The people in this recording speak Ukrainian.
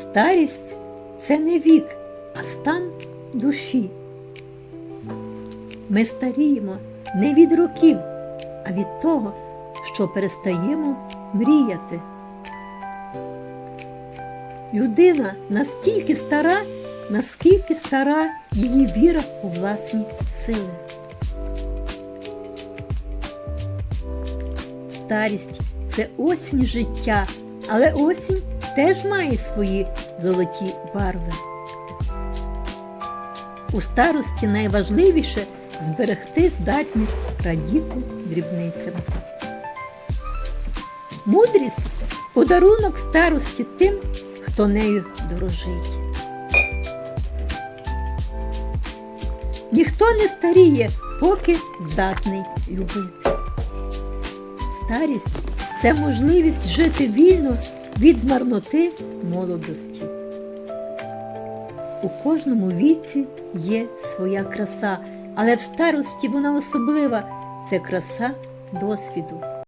Старість це не вік, а стан душі. Ми старіємо не від років, а від того, що перестаємо мріяти. Людина настільки стара, наскільки стара її віра у власні сили. Старість це осінь життя, але осінь теж має свої золоті барви. У старості найважливіше зберегти здатність радіти дрібницям. Мудрість подарунок старості тим, хто нею дорожить. Ніхто не старіє, поки здатний любити. Старість це можливість жити вільно від марноти молодості. У кожному віці є своя краса, але в старості вона особлива це краса досвіду.